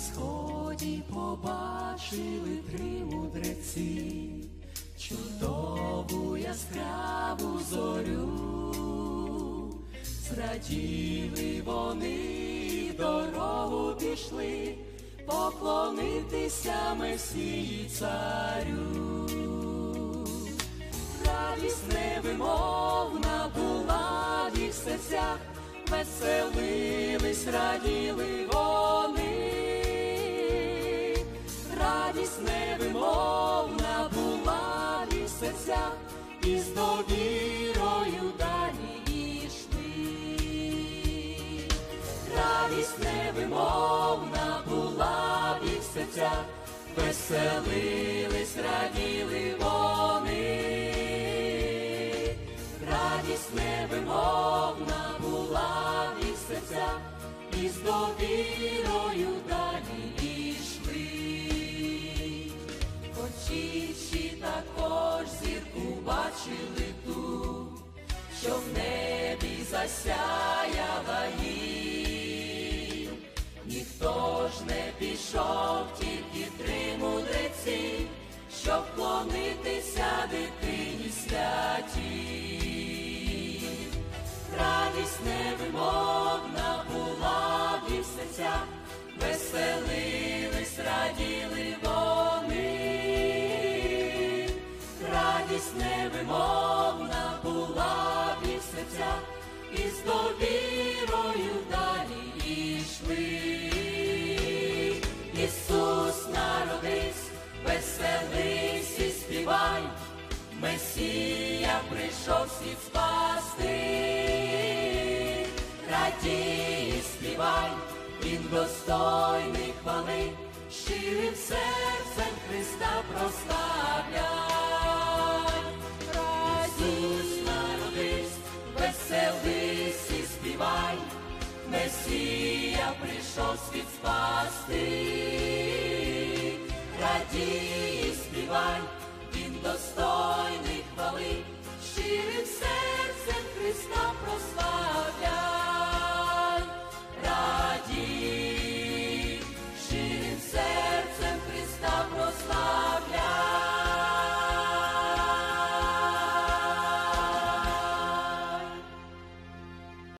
небі побачили три мудреці, чудову яскраву зорю, зраділи вони дорогу пішли, поклонитися Месії царю. Радість невимовна була в їх серцях, веселились, раділи серцях, і з довірою далі йшли. Радість невимовна була в їх серцях, веселились, раділи вони. Радість невимовна була в їх серцях, і з довірою далі що в небі засяяла їм. Ніхто ж не пішов, тільки три мудреці, щоб вклонитися дитині святій. Радість невимовна була в їх серцях, веселились, раділи вони. Радість невимовна була в і з довірою далі йшли. Ісус народись, веселись і співай, Месія прийшов світ спасти, радій співай, він достойний хвали, щирим серцем Христа прославляй. Прийшов світ спасти, радій